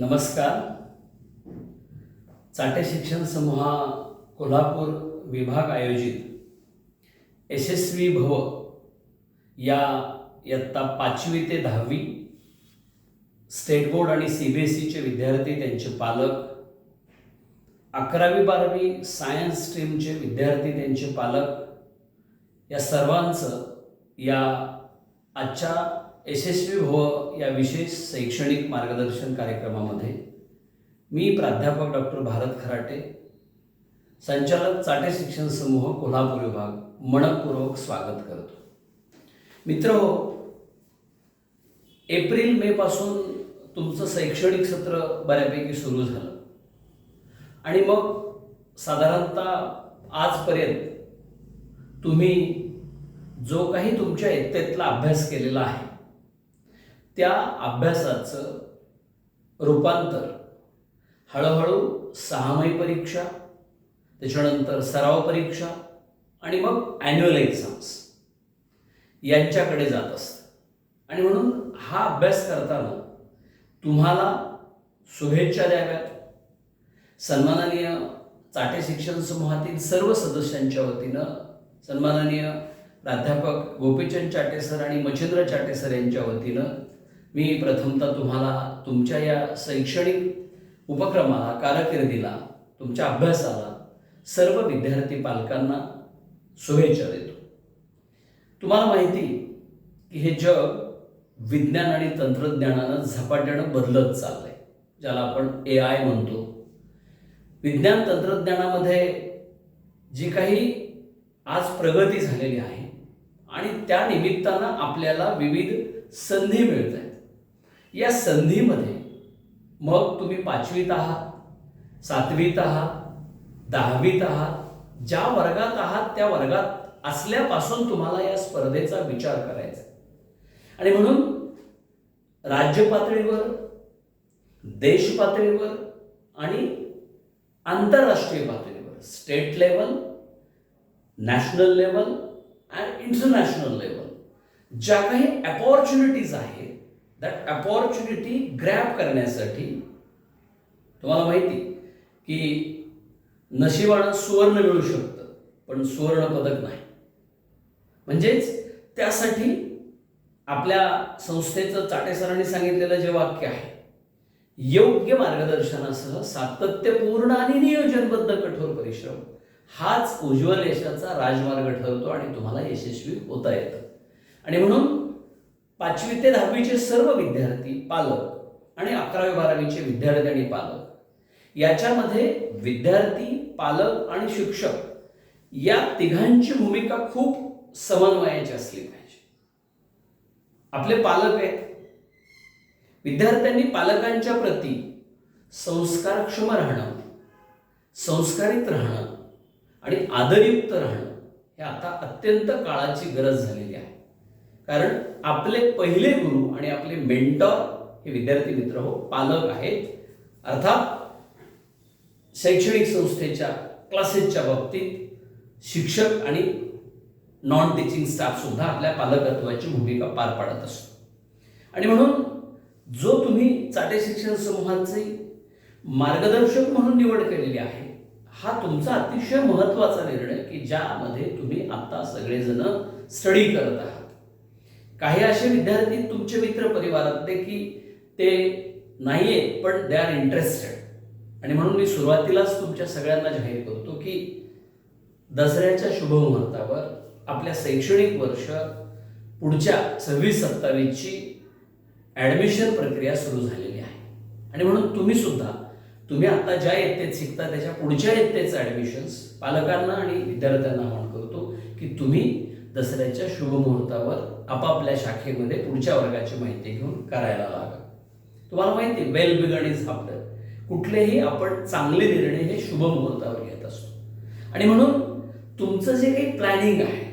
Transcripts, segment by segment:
नमस्कार. चाटे शिक्षण समूहा कोल्हापूर विभाग आयोजित यशस्वी भव या इयत्ता पाचवी ते दहावी स्टेट बोर्ड आणि सी बी एस सीचे विद्यार्थी त्यांचे पालक अकरावी बारावी सायन्स स्ट्रीमचे विद्यार्थी त्यांचे पालक या सर्वांचं या आजच्या यशस्वी भव या विशेष शैक्षणिक मार्गदर्शन कार्यक्रमामध्ये मी प्राध्यापक डॉक्टर भारत खराटे संचालक चाटे शिक्षण समूह कोल्हापूर विभाग मनपूर्वक स्वागत करतो. मित्र एप्रिल मे पासून तुमचं शैक्षणिक सत्र बऱ्यापैकी सुरू झालं. आणि मग साधारणतः आजपर्यंत तुम्ही जो काही तुमच्या इयत्तेतला अभ्यास केलेला आहे त्या अभ्यासाचं रूपांतर. हळूहळू सहामाही परीक्षा त्याच्यानंतर सराव परीक्षा आणि मग ॲन्युअल एक्झाम्स यांच्याकडे जात असतं. आणि म्हणून हा अभ्यास करताना तुम्हाला शुभेच्छा द्याव्यात. सन्माननीय चाटे शिक्षण समूहातील सर्व सदस्यांच्या वतीनं सन्माननीय प्राध्यापक गोपीचंद चाटे सर आणि मच्छिंद्र चाटे सर यांच्या वतीनं मी प्रथमतः तुम्हाला तुमच्या या शैक्षणिक उपक्रमाला कारकिर्दीला तुमच्या अभ्यासाला सर्व विद्यार्थी पालकांना शुभेच्छा देतो. तुम्हाला माहिती की हे जग विज्ञान आणि तंत्रज्ञानानं झपाट्यानं बदलत चाललंय ज्याला आपण ए आय म्हणतो. विज्ञान तंत्रज्ञानामध्ये जी काही आज प्रगती झालेली आहे आणि त्या निमित्तानं आपल्याला विविध संधी मिळत आहेत. या संधीमध्ये मग तुम्ही पाचवीत आहात सातवीत आहात दहावीत आहात ज्या वर्गात आहात त्या वर्गात असल्यापासून तुम्हाला या स्पर्धेचा विचार करायचा. आणि म्हणून राज्य पातळीवर देश पातळीवर आणि आंतरराष्ट्रीय पातळीवर state level national level and international level ज्या काही अपॉर्च्युनिटीज आहेत दॅट अपॉर्च्युनिटी ग्रॅप करण्यासाठी तुम्हाला माहिती की नशिबानं सुवर्ण मिळू शकतं पण सुवर्ण पदक नाही. म्हणजेच त्यासाठी आपल्या संस्थेचं चाटेसरांनी सांगितलेलं जे वाक्य आहे योग्य मार्गदर्शनासह सातत्यपूर्ण आणि नियोजनबद्ध कठोर परिश्रम हाच उज्ज्वल यशाचा राजमार्ग ठरतो आणि तुम्हाला यशस्वी होता येतं. आणि म्हणून पाचवी ते दहावीचे सर्व विद्यार्थी पालक आणि अकरावी बारावीचे विद्यार्थी आणि पालक. याच्यामध्ये विद्यार्थी पालक आणि शिक्षक या तिघांची भूमिका खूप समन्वयाची असली पाहिजे. आपले पालक आहेत. विद्यार्थ्यांनी पालकांच्या प्रती संस्कारक्षम राहणं संस्कारित राहणं आणि आदरयुक्त राहणं हे आता अत्यंत काळाची गरज झालेली आहे कारण आपले पहिले गुरु आणि आपले मेंटॉर हे विद्यार्थी मित्र हो पालक आहेत. अर्थात शैक्षणिक संस्थेच्या क्लासेसच्या बाबतीत शिक्षक आणि नॉन टीचिंग स्टाफ सुद्धा आपल्या पालकत्वाची भूमिका पार पाडत असतो. आणि म्हणून जो तुम्ही चाटे शिक्षण समूहाचे मार्गदर्शक म्हणून निवड केलेली आहे हा तुमचा अतिशय महत्त्वाचा निर्णय की ज्यामध्ये तुम्ही आता सगळेजण स्टडी करत आहात. काही असे विद्यार्थी तुमचे मित्र परिवारातले की ते नाही आहेत पण दे आर इंटरेस्टेड आणि म्हणून मी सुरुवातीलाच तुमच्या सगळ्यांना जाहीर करतो की दसऱ्याच्या शुभमुहूर्तावर आपल्या शैक्षणिक वर्ष पुढच्या सव्वीस सत्तावीसची ॲडमिशन प्रक्रिया सुरू झालेली आहे. आणि म्हणून तुम्ही सुद्धा तुम्ही आता ज्या इयत्तेत शिकता त्याच्या पुढच्या इयत्तेचं ॲडमिशन्स पालकांना आणि विद्यार्थ्यांना आवाहन करतो की तुम्ही दसऱ्याच्या शुभमुहूर्तावर आपापल्या शाखेमध्ये पुढच्या वर्गाची माहिती घेऊन करायला लागा तुम्हाला माहिती वेल बिगन इज आफ्टर कुठलेही आपण चांगले निर्णय हे शुभ मुहूर्तावर घेत असतो. आणि म्हणून तुमचं जे काही प्लॅनिंग आहे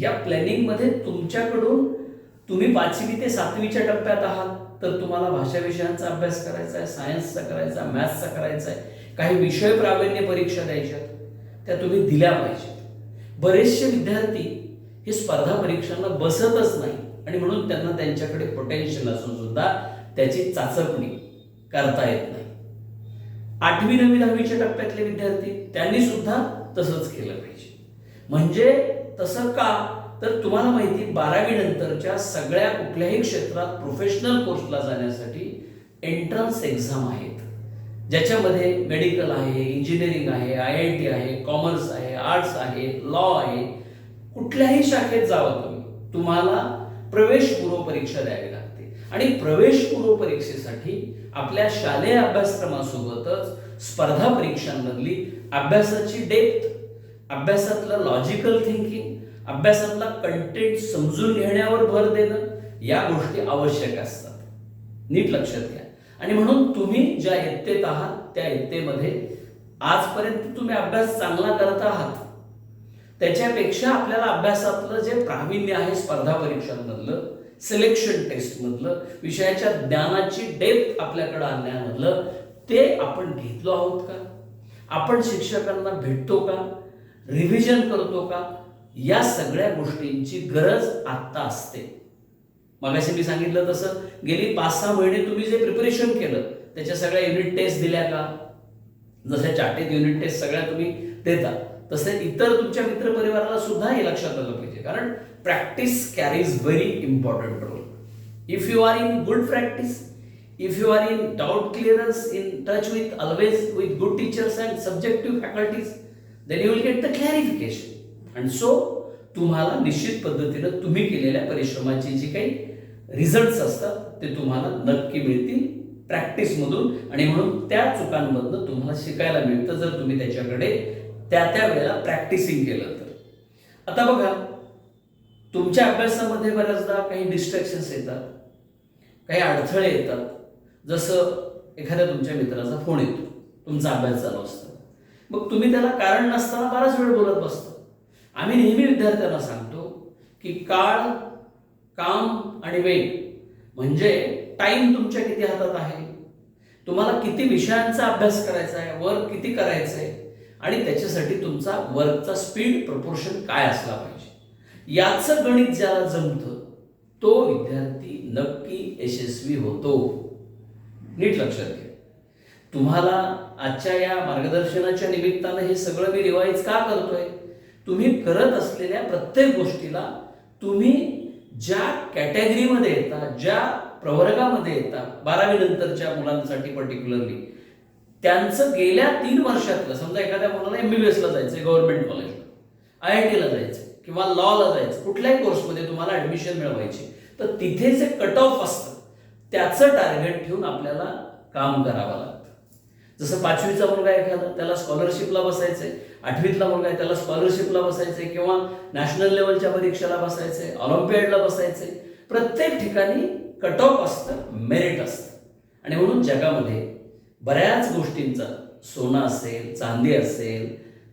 या प्लॅनिंगमध्ये तुमच्याकडून तुम्ही पाचवी ते सातवीच्या टप्प्यात आहात तर तुम्हाला भाषा विषयांचा अभ्यास करायचा आहे सायन्सचा करायचा आहे मॅथ्सचा करायचा आहे काही विषय प्रावीण्य परीक्षा द्यायच्या त्या तुम्ही दिल्या पाहिजेत. बरेचसे विद्यार्थी हे स्पर्धा परीक्षांना बसतच नाही. आणि म्हणून त्यांना त्यांच्याकडे पोटेन्शियल असून सुद्धा त्याची चाचपणी करता येत नाही. आठवी नवी दहावीच्या टप्प्यातले विद्यार्थी त्यांनी सुद्धा तसंच केलं पाहिजे. म्हणजे तसं का? तर तुम्हाला माहिती बारावी नंतरच्या सगळ्या कुठल्याही क्षेत्रात प्रोफेशनल कोर्सला जाण्यासाठी एंट्रन्स एक्झाम आहेत. ज्याच्यामध्ये मेडिकल आहे इंजिनिअरिंग आहे आय आय टी आहे कॉमर्स आहे आर्ट्स आहे लॉ आहे. कुठल्याही शाखेत जावं तुम्ही. तुम्हाला प्रवेशपूर्व परीक्षा द्यावी लागते. आणि प्रवेशपूर्व परीक्षेसाठी आपल्या शालेय अभ्यासक्रमासोबतच स्पर्धा परीक्षांमधली अभ्यासाची डेप्थ अभ्यासातलं लॉजिकल थिंकिंग अभ्यासातला कंटेंट समजून घेण्यावर भर देणं या गोष्टी आवश्यक असतात. नीट लक्षात घ्या. आणि म्हणून तुम्ही ज्या इयत्तेत आहात त्या इयत्तेमध्ये आजपर्यंत तुम्ही अभ्यास चांगला करत आहात त्याच्यापेक्षा आपल्याला अभ्यासातलं जे प्रावीण्य आहे स्पर्धा परीक्षांमधलं सिलेक्शन टेस्टमधलं विषयाच्या ज्ञानाची डेप्थ आपल्याकडं आणण्यामधलं ते आपण घेतलो आहोत का? आपण शिक्षकांना भेटतो का? रिव्हिजन करतो का? या सगळ्या गोष्टींची गरज आत्ता असते. मगाशी मी सांगितलं तसं गेली पाच सहा महिने तुम्ही जे प्रिपरेशन केलं त्याच्या सगळ्या युनिट टेस्ट दिल्या का? जसे चाटेत युनिट टेस्ट सगळ्या तुम्ही देता. तसे इतर तुमच्या मित्रपरिवाराला सुद्धा हे लक्षात आलं पाहिजे. कारण practice carries very important role if you are in good practice if you are in doubt clearance in touch with always with good teachers and subjective faculties then you will get the clarification and so तुम्हाला निश्चित पद्धतीनं तुम्ही केलेल्या परिश्रमाचे जे काही results असतात ते तुम्हाला नक्की मिळतील प्रॅक्टिसमधून आणि म्हणून त्या चुकांमधनं तुम्हाला शिकायला मिळतं जर तुम्ही त्याच्याकडे त्या त्या वेळेला प्रॅक्टिसिंग केलं तर. आता बघा तुमच्या अभ्यासामध्ये बऱ्याचदा काही डिस्ट्रॅक्शन्स येतात काही अडथळे येतात. जसं एखाद्या तुमच्या मित्राचा फोन येतो तुमचा अभ्यास चालू असतो. मग तुम्ही त्याला कारण नसताना बराच वेळ बोलत बसता. आम्ही नेहमी विद्यार्थ्यांना सांगतो की काळ काम आणि वेळ म्हणजे टाईम तुमच्या किती हातात आहे. तुम्हाला किती विषयांचा अभ्यास करायचा आहे वर्क किती करायचं आहे आणि त्याच्यासाठी तुमचा वर्कचा स्पीड प्रपोर्शन काय असला पाहिजे? याचं गणित ज्याला जमतं तो विद्यार्थी नक्की यशस्वी होतो. नीट लक्षात घ्या. तुम्हाला आजच्या या मार्गदर्शनाच्या निमित्तानं हे सगळं मी रिवाईज का करतोय? तुम्ही करत असलेल्या प्रत्येक गोष्टीला तुम्ही ज्या कॅटेगरीमध्ये येता ज्या प्रवर्गामध्ये येता बारावी नंतरच्या मुलांसाठी पर्टिक्युलरली त्यांचं गेल्या तीन वर्षातलं समजा एखाद्या मुलाला एमबीबीएसला जायचं गव्हर्नमेंट कॉलेजला आय आय टीला जायचं किंवा लॉला जायचं कुठल्याही कोर्समध्ये तुम्हाला ऍडमिशन मिळवायची तर तिथे जे कट ऑफ असतं त्याचं टार्गेट ठेवून आपल्याला काम करावं लागतं. जसं पाचवीचा मुलगा एखादा त्याला स्कॉलरशिपला बसायचंय आठवीतला मुलगा आहे त्याला स्कॉलरशिपला बसायचंय किंवा नॅशनल लेवलच्या परीक्षेला बसायचंय ऑलिम्पियाडला बसायचंय प्रत्येक ठिकाणी कट ऑफ असतं मेरिट असतं. आणि म्हणून जगामध्ये बऱ्याच गोष्टींचा सोनं असेल चांदी असेल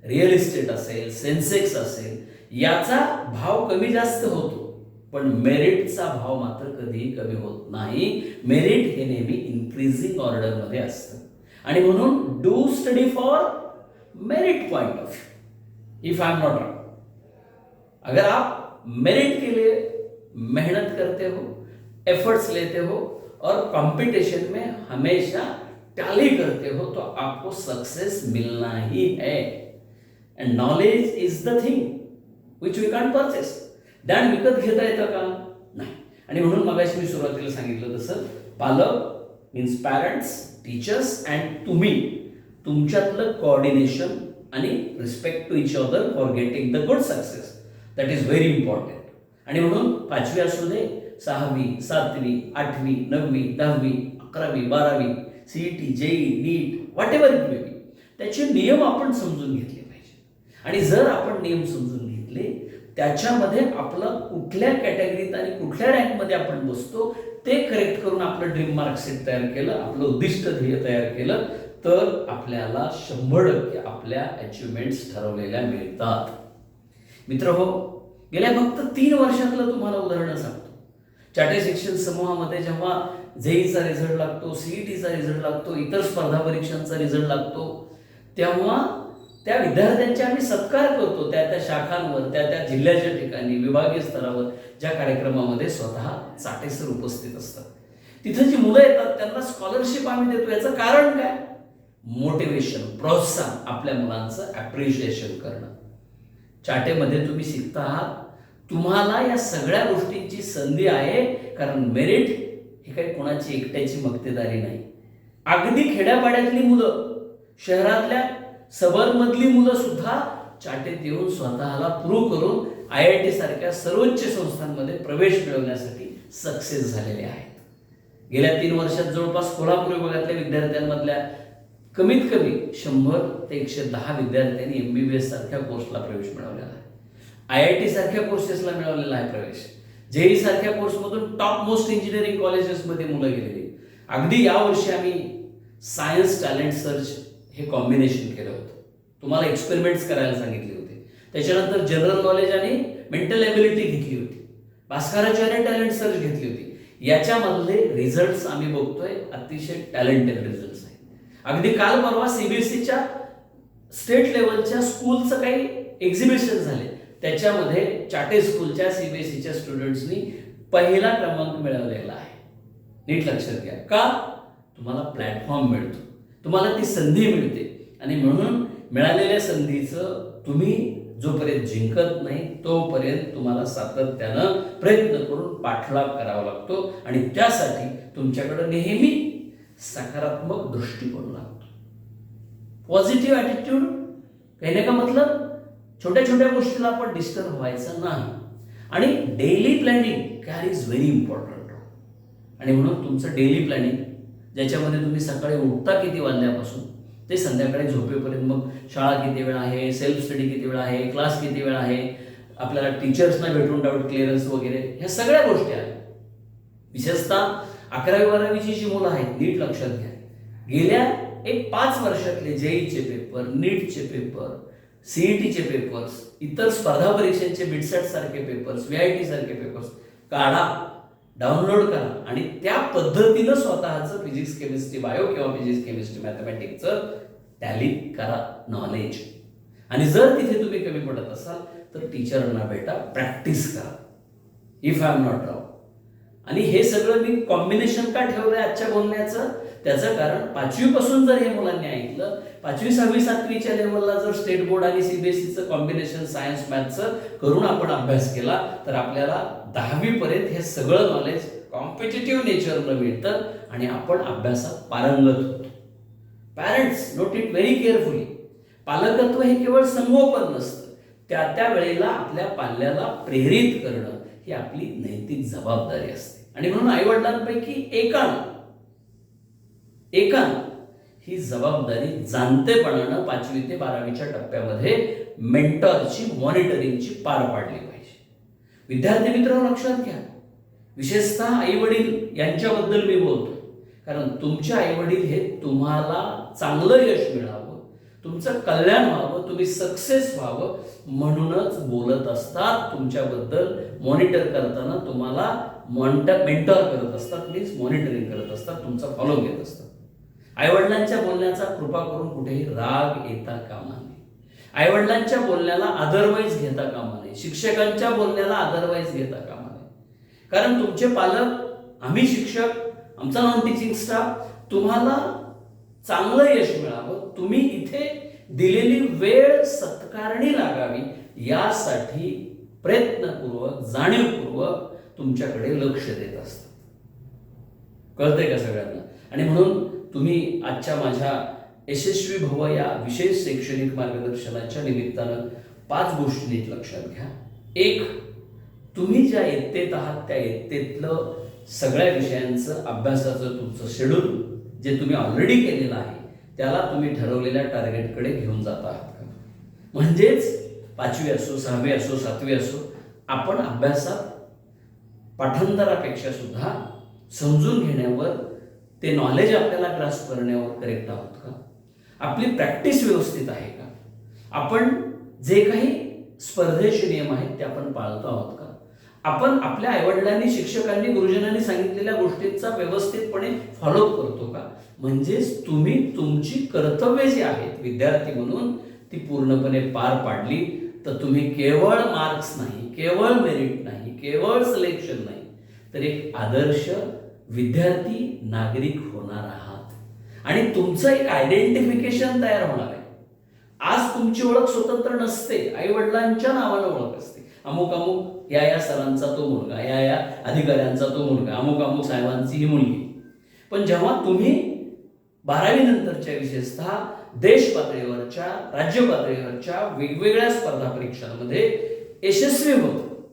रिअल इस्टेट असेल सेन्सेक्स असेल याचा भाव कमी जास्त होतो. पण मेरिटचा भाव मात्र कधीही कमी होत नाही. मेरिट हे नेहमी इन्क्रीजिंग ऑर्डरमध्ये असतं. आणि म्हणून do study for merit point of view if I am not wrong अगर आप मेरिट के लिए मेहनत करते हो एफर्ट्स लेते हो और कंपटीशन में हमेशा टैली करते हो तो आपको सक्सेस मिलना ही है। And knowledge is the thing which we can purchase ज्ञान विकत घेता येतं का? नाही. आणि म्हणून मगाशी मी सुरुवातीला सांगितलं तसं पालक मीन्स पॅरेंट्स टीचर्स अँड तुम्ही. तुमच्यातलं कोऑर्डिनेशन आणि respect to each other for getting the good success that is very important आणि म्हणून पाचवी असू दे सहावी सातवी आठवी नववी दहावी अकरावी बारावी CET JEE NEET whatever it may be त्याचे नियम आपण समजून घेतले पाहिजे. आणि जर आपण नियम समजून घेतले त्याच्यामध्ये आपलं कुठल्या कॅटेगरीत आणि कुठल्या रँकमध्ये आपण बसतो ते करेक्ट करून आपलं ड्रीम मार्कशीट तयार केलं आपलं उद्दिष्ट ध्येय तयार केलं तर आपल्याला शंभर टक्के आपल्या अचिव्हमेंट्स ठरवलेल्या मिळतात. मित्र हो गेल्या फक्त तीन वर्षातलं तुम्हाला उदाहरण सांगतो. चाटे शिक्षण समूहामध्ये जेव्हा जेईचा रिझल्ट लागतो सीईटीचा रिझल्ट लागतो इतर स्पर्धा परीक्षांचा रिझल्ट लागतो. तेव्हा त्या विद्यार्थ्यांचे आम्ही सत्कार करतो त्या त्या शाखांवर त्या त्या जिल्ह्याच्या ठिकाणी विभागीय स्तरावर ज्या कार्यक्रमामध्ये स्वतः चाटेसर उपस्थित असतात. तिथं जी मुलं येतात त्यांना स्कॉलरशिप आम्ही देतो. याचं कारण काय? मोटिवेशन प्रोत्साहन आपल्या मुलांचं ॲप्रिशिएशन करणं. चाटेमध्ये तुम्ही शिकता आहात तुम्हाला या सगळ्या गोष्टींची संधी आहे कारण मेरिट ही काही कोणाची एकट्याची मक्तेदारी नाही. अगदी खेड्यापाड्यातली मुलं शहरातल्या सबरमधली मुलं सुद्धा चाटेत येऊन स्वतःला प्रूव्ह करून आय आय टी सारख्या सर्वोच्च संस्थांमध्ये प्रवेश मिळवण्यासाठी सक्सेस झालेले आहेत. गेल्या तीन वर्षात जवळपास कोल्हापूर विभागातल्या विद्यार्थ्यांमधल्या कमीत कमी शंभर ते एकशे दहा विद्यार्थ्यांनी एम बी बी एस सारख्या कोर्सला प्रवेश मिळवलेला आहे. आय आय टी सारख्या कोर्सेसला मिळवलेला आहे प्रवेश. जेई सारख्या कोर्समधून टॉप मोस्ट इंजिनिअरिंग कॉलेजेसमध्ये मुलं गेलेली. अगदी यावर्षी आम्ही सायन्स टॅलेंट सर्च हे कॉम्बिनेशन केलं होतं. तुम्हाला एक्सपेरिमेंट्स करायला सांगितले होते. त्याच्यानंतर जनरल नॉलेज आणि मेंटल एबिलिटी घेतली होती. भास्कराचार्य टॅलेंट सर्च घेतली होती. याच्यामधले रिझल्ट्स आम्ही बघतोय अतिशय टॅलेंटेड रिझल्ट्स आहेत. अगदी काल परवा सीबीएसईच्या स्टेट लेवलच्या स्कूलचं काही एक्झिबिशन झाले. त्याच्यामध्ये चाटे स्कूलच्या सीबीएसईच्या स्टुडंट्सनी पहिला क्रमांक मिळवलेला आहे. नीट लक्षात घ्या. का? तुम्हाला प्लॅटफॉर्म मिळतो. तुम्हाला ती संधी मिळते. आणि म्हणून मिळालेल्या संधीचं तुम्ही जोपर्यंत जिंकत नाही तोपर्यंत तुम्हाला सातत्यानं प्रयत्न करून पाठलाग करावा लागतो आणि त्यासाठी तुमच्याकडे नेहमी सकारात्मक दृष्टिकोन लागतो. पॉझिटिव्ह ॲटिट्यूड नाही का मतलब? छोट्या छोट्या गोष्टीला आपण डिस्टर्ब व्हायचं नाही. आणि daily planning care is very important आणि म्हणून तुमचं डेली प्लॅनिंग ज्याच्यामध्ये तुम्ही सकाळी उठता किती वाजल्यापासून ते संध्याकाळी झोपेपर्यंत. मग शाळा किती वेळ आहे सेल्फ स्टडी किती वेळ आहे क्लास किती वेळ आहे आपल्याला टीचर्सना भेटून डाऊट क्लिअरन्स वगैरे ह्या सगळ्या गोष्टी आहेत. विशेषतः अकरावी बारावीची जी मुलं आहेत नीट लक्षात घ्या. गेल्या एक पाच वर्षातले जेईचे पेपर नीटचे पेपर सीईटीचे पेपर्स इतर स्पर्धा परीक्षांचे बिटसेट सारखे पेपर्स व्ही आय टी सारखे पेपर्स काढा डाउनलोड करा. आणि त्या पद्धतीनं स्वतःचं फिजिक्स केमिस्ट्री बायो किंवा फिजिक्स केमिस्ट्री मॅथमॅटिक्सचं टॅली करा. नॉलेज आणि जर तिथे तुम्ही कमी पडत असाल तर टीचरांना भेटा प्रॅक्टिस करा. If I am not wrong आणि हे सगळं मी कॉम्बिनेशन का ठेवलंय आजच्या बोलण्याचं? त्याचं कारण पाचवीपासून जर हे मुलांनी ऐकलं पाचवी सहावी सातवीच्या लेवलला जर स्टेट बोर्ड आणि सीबीएसईचं कॉम्बिनेशन सायन्स मॅथचं करून आपण अभ्यास केला तर आपल्याला दहावीपर्यंत हे सगळं नॉलेज कॉम्पिटेटिव्ह नेचरनं मिळतं आणि आपण अभ्यासात पारंगत होतो. Parents note it very carefully पालकत्व हे केवळ संगोपन नसतं त्या त्या वेळेला आपल्या पाल्याला प्रेरित करणं ही आपली नैतिक जबाबदारी असते. आणि म्हणून आईवडिलांपैकी एकानं एकानं ही जबाबदारी जाणतेपणानं पाचवी ते बारावीच्या टप्प्यामध्ये मेंटॉरची मॉनिटरिंगची पार पाडली पाहिजे. विद्यार्थी मित्र लक्षात घ्या. विशेषतः आई वडील यांच्याबद्दल मी बोलतो कारण तुमचे आई वडील हे तुम्हाला चांगलं यश मिळावं तुमचं कल्याण व्हावं तुम्ही सक्सेस व्हावं म्हणूनच बोलत असतात. तुमच्याबद्दल मॉनिटर करताना तुम्हाला मॉन्ट मेंटर करत असतात मीन्स मॉनिटरिंग करत असतात तुमचा फॉलो घेत असतात. आईवडिलांच्या बोलण्याचा कृपा करून कुठेही राग येता कामा नये. आईवडिलांच्या बोलण्याला अदरवाईज घेता कामा नये. शिक्षकांच्या बोलण्याला अदरवाईज घेता कामा नये. कारण तुमचे पालक आम्ही शिक्षक आमचा नॉन टीचिंग स्टाफ तुम्हाला चांगलं यश मिळावं तुम्ही इथे दिलेली वेळ सत्कारणी लागावी यासाठी प्रयत्नपूर्वक जाणीवपूर्वक तुमच्याकडे लक्ष देत असतात. कळतंय का सगळ्यांना? आणि म्हणून तुम्ही आजच्या माझ्या यशस्वी भव या विशेष शैक्षणिक मार्गदर्शनाच्या निमित्तानं पाच गोष्टी नीट लक्षात घ्या. एक तुम्ही ज्या इयत्तेत आहात त्या इयत्तेतलं सगळ्या विषयांचं अभ्यासाचं तुमचं शेड्यूल जे तुम्ही ऑलरेडी केलेलं आहे त्याला तुम्ही ठरवलेल्या टार्गेटकडे घेऊन जात आहात का? म्हणजेच पाचवी असो सहावी असो सातवी असो आपण अभ्यासात पाठांतरापेक्षा सुद्धा समजून घेण्यावर ते नॉलेज आपल्याला ग्रास्प करण्यावर करेक्ट आहोत का? आपली प्रॅक्टिस व्यवस्थित आहे का? आपण जे काही स्पर्धेचे नियम आहेत ते आपण पाळतो आहोत का? आपण आपल्या आईवडिलांनी शिक्षकांनी गुरुजनांनी सांगितलेल्या गोष्टींचा व्यवस्थितपणे फॉलो करतो का? म्हणजेच तुम्ही तुमची कर्तव्य जी आहेत विद्यार्थी म्हणून ती पूर्णपणे पार पाडली तर तुम्ही केवळ मार्क्स नाही केवळ मेरिट नाही केवळ सिलेक्शन नाही तर एक आदर्श विद्यार्थी नागरिक होणार आहात. आणि तुमचं एक आयडेंटिफिकेशन तयार होणार आहे. आज तुमची ओळख स्वतंत्र नसते. आई वडिलांच्या नावानं ओळख असते. अमुक अमुक या या सरांचा तो मुलगा या या अधिकाऱ्यांचा तो मुलगा अमुक अमुक साहेबांची ही मुलगी. पण जेव्हा तुम्ही बारावी नंतरच्या विशेषतः देश पातळीवरच्या राज्य पातळीवरच्या वेगवेगळ्या स्पर्धा परीक्षांमध्ये यशस्वी होतो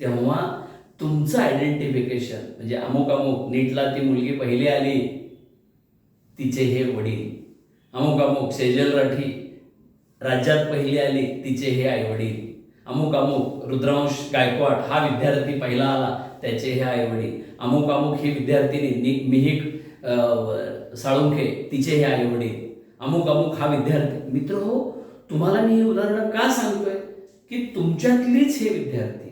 तेव्हा तुमचं आयडेंटिफिकेशन म्हणजे अमुक अमुक नीटला ती मुलगी पहिली आली तिचे हे वडील. अमुक अमुक सेजल राठी राज्यात पहिली आली तिचे हे आई वडील. अमुक अमुक रुद्रांश गायकवाड हा विद्यार्थी पहिला आला त्याचे हे आई वडील. अमुक अमुक ही विद्यार्थिनी नि मिहिक साळुंखे तिचे हे आई वडील. अमुक अमुक हा विद्यार्थी. मित्र हो तुम्हाला मी हे उदाहरण का सांगतोय? की तुमच्यातलीच हे विद्यार्थी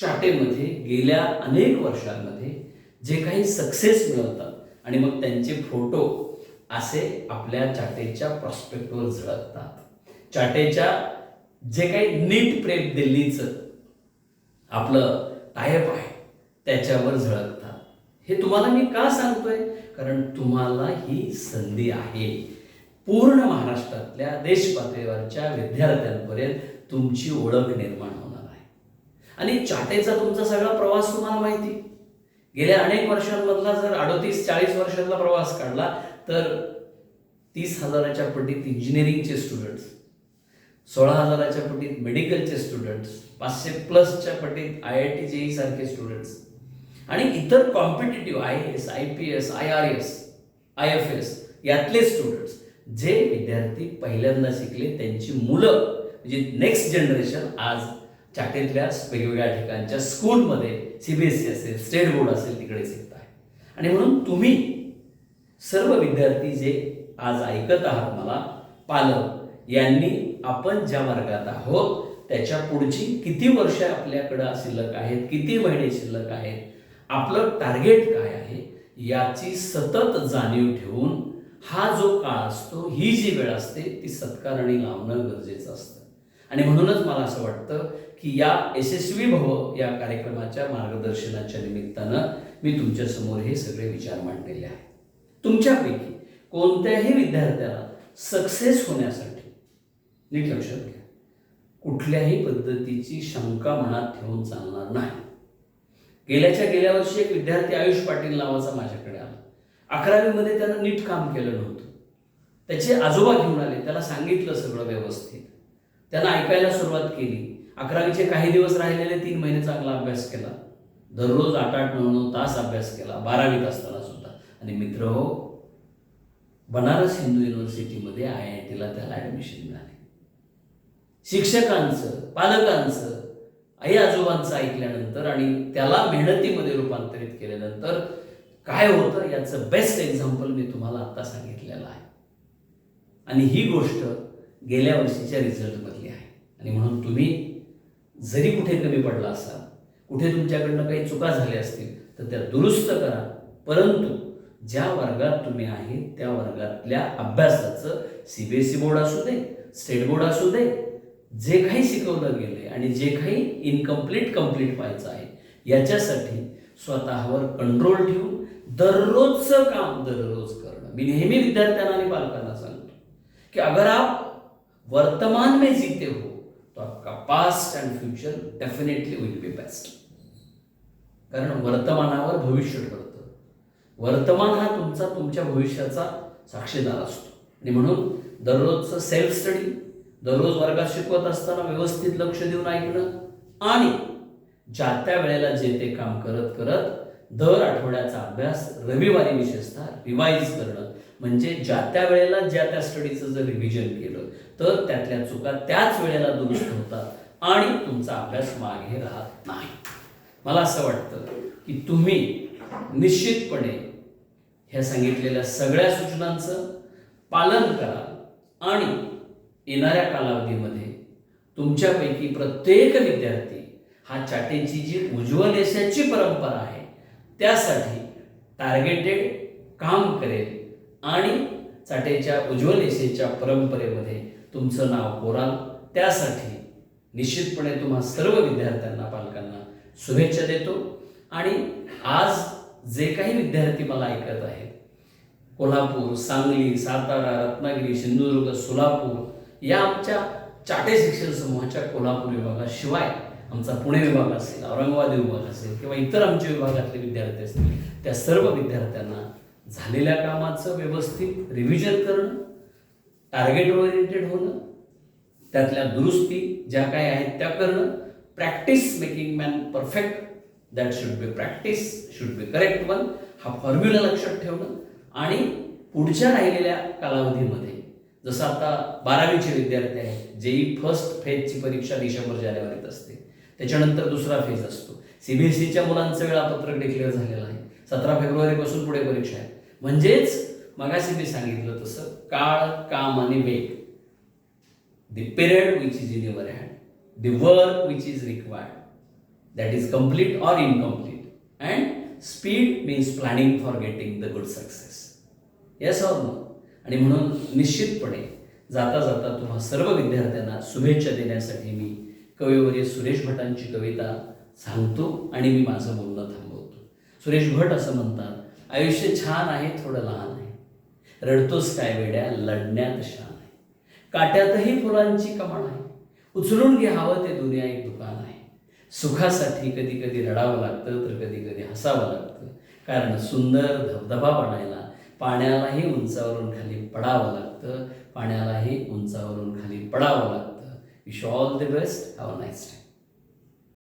चाटेमध्ये गेल्या अनेक वर्षांमध्ये जे काही सक्सेस मिळवतात आणि मग त्यांचे फोटो असे आपल्या चाटेच्या प्रॉस्पेक्टवर झळकतात. चाटेच्या जे काही नीट प्रेम दिल्लीचं आपलं टायप आहे त्याच्यावर झळकतात. हे तुम्हाला मी का सांगतोय? कारण तुम्हाला ही संधी आहे. पूर्ण महाराष्ट्रातल्या देशपातळीवरच्या विद्यार्थ्यांपर्यंत तुमची ओळख निर्माण होणार आणि चाटेचा तुमचा सगळा प्रवास तुम्हाला माहिती. गेल्या अनेक वर्षांमधला जर अडोतीस चाळीस वर्षातला प्रवास काढला तर तीस हजाराच्या पटीत इंजिनिअरिंगचे स्टुडंट्स सोळा हजाराच्या पटीत मेडिकलचे स्टुडंट्स पाचशे प्लसच्या पटीत आय आय टी जेई सारखे स्टुडंट्स आणि इतर competitive I S I P S I R S I F S यातले स्टुडंट्स जे विद्यार्थी पहिल्यांदा शिकले त्यांची मुलं म्हणजे नेक्स्ट जनरेशन आज चाटेतल्या वेगवेगळ्या ठिकाणच्या स्कूलमध्ये सी बी एस सी असेल स्टेट बोर्ड असेल तिकडे शिकत आहे आणि म्हणून तुम्ही सर्व विद्यार्थी जे आज ऐकत आहात मला पालक यांनी आपण ज्या वर्गात आहोत त्याच्या पुढची किती वर्ष आपल्याकडं शिल्लक आहेत किती महिने शिल्लक आहेत आपलं टार्गेट काय आहे याची सतत जाणीव ठेवून हा जो काळ असतो ही जी वेळ असते ती सत्कारणी लावणं गरजेचं असतं. आणि म्हणूनच मला असं वाटतं की या यशस्वी भव या कार्यक्रमाच्या मार्गदर्शनाच्या निमित्तानं मी तुमच्यासमोर हे सगळे विचार मांडलेले आहेत. तुमच्यापैकी कोणत्याही विद्यार्थ्याला सक्सेस होण्यासाठी नीट लक्षात घ्या. कुठल्याही पद्धतीची शंका मनात ठेवून चालणार नाही. गेल्याच्या गेल्या वर्षी एक विद्यार्थी आयुष पाटील नावाचा माझ्याकडे आला. अकरावीमध्ये त्यानं नीट काम केलं नव्हतं. त्याचे आजोबा घेऊन आले. त्याला सांगितलं सगळं व्यवस्थित. त्यांना ऐकायला सुरुवात केली. अकरावीचे काही दिवस राहिलेले तीन महिने चांगला अभ्यास केला. दररोज आठ आठ नऊ नऊ तास अभ्यास केला. बारावीत असताना सुद्धा. आणि मित्र हो बनारस हिंदू युनिव्हर्सिटीमध्ये आय आय टीला त्याला ॲडमिशन मिळाले. शिक्षकांचं पालकांचं आई आजोबांचं ऐकल्यानंतर आणि त्याला मेहनतीमध्ये रूपांतरित केल्यानंतर काय होतं? याचं बेस्ट एक्झाम्पल मी तुम्हाला आता सांगितलेलं आहे. आणि ही गोष्ट गेल्या वर्षीच्या रिझल्टमधली आहे. आणि म्हणून तुम्ही जरी कुठे कमी पडला असाल कुठे तुमच्याकडनं काही चुका झाल्या असतील तर त्या दुरुस्त करा. परंतु ज्या वर्गात तुम्ही आहे त्या वर्गातल्या अभ्यासाचं C B S E board असू दे स्टेट बोर्ड असू दे जे काही शिकवलं गेले आणि जे काही इनकम्प्लीट कंप्लीट व्हायचं आहे याच्यासाठी स्वतःवर कंट्रोल ठेवून दररोजचं काम दररोज करणं. मी नेहमी विद्यार्थ्यांना आणि पालकांना सांगतो की अगर आप वर्तमान में जीते हो तो आपका past and future definitely will be best कारण वर्तमानावर भविष्य ठरतं. वर्तमान हा तुमचा तुमच्या भविष्याचा साक्षीदार असतो. आणि म्हणून दररोजचं सेल्फ स्टडी दररोज वर्गात शिकवत असताना व्यवस्थित लक्ष देऊन ऐकणं आणि ज्या त्या वेळेला जे ते काम करत करत दर आठवड्याचा अभ्यास रविवारी विशेषतः रिवाईज करणं. म्हणजे ज्या त्या वेळेला ज्या त्या स्टडीचं जर रिव्हिजन केलं तर त्यातल्या चुका त्याच वेळेला दुरुस्त होतात आणि तुमचा अभ्यास मागे राहत नाही. मला असं वाटतं की तुम्ही निश्चितपणे ह्या सांगितलेल्या सगळ्या सूचनांचं पालन करा आणि येणाऱ्या कालावधीमध्ये तुमच्यापैकी प्रत्येक विद्यार्थी हा चाटेची जी उज्ज्वल यशाची परंपरा आहे त्यासाठी टार्गेटेड काम करेल आणि चाटेच्या उज्ज्वल यशेच्या परंपरेमध्ये तुमचं नाव कोराल. त्यासाठी निश्चितपणे तुम्हा सर्व विद्यार्थ्यांना पालकांना शुभेच्छा देतो. आणि आज जे काही विद्यार्थी मला ऐकत आहेत कोल्हापूर सांगली सातारा रत्नागिरी सिंधुदुर्ग सोलापूर या आमच्या चाटे शिक्षण समूहाच्या कोल्हापूर विभागाशिवाय आमचा पुणे विभाग असेल औरंगाबाद विभाग असेल किंवा इतर आमच्या विभागातले विद्यार्थी असतील त्या सर्व विद्यार्थ्यांना झालेल्या कामाचं व्यवस्थित रिव्हिजन करणं टार्गेट ओरिएंटेड होणं त्यातल्या दुरुस्ती ज्या काही आहेत त्या करणं practice making man perfect that should be practice should be correct one हा फॉर्म्युला लक्षात ठेवणं आणि पुढच्या राहिलेल्या कालावधीमध्ये जसं आता बारावीचे विद्यार्थी आहेत जेई फर्स्ट फेजची परीक्षा डिसेंबर जानेवारीत असते त्याच्यानंतर दुसरा फेज असतो. सीबीएसईच्या मुलांचं वेळापत्रक डिक्लेअर झालेलं आहे. सतरा फेब्रुवारीपासून पुढे परीक्षा आहे. म्हणजेच मगाशी मी सांगितलं तसं काळ काम आणि मेघ the period which is in your hand the work which is required that is complete or incomplete and speed means planning for getting the good success yes or no आणि म्हणून निश्चितपणे जाता जाता तुम्हा सर्व विद्यार्थ्यांना शुभेच्छा देण्यासाठी मी कवीवर्य सुरेश भटांची कविता सांगतो आणि मी माझं बोलणं थांबवतो. सुरेश भट असं म्हणतात आयुष्य छान आहे थोडं लहान रडतोस काय वेड्या? लढण्यात शान आहे. काट्यातही फुलांची कमाण आहे. उचलून घ्यावं ते दुनिया एक दुकान आहे. सुखासाठी कधी कधी रडावं लागतं तर कधी कधी हसावं लागतं. कारण सुंदर धबधबा बनायला पाण्यालाही उंचावरून खाली पडावं लागतं. पाण्यालाही उंचावरून खाली पडावं लागतं. Wish all the best have a nice time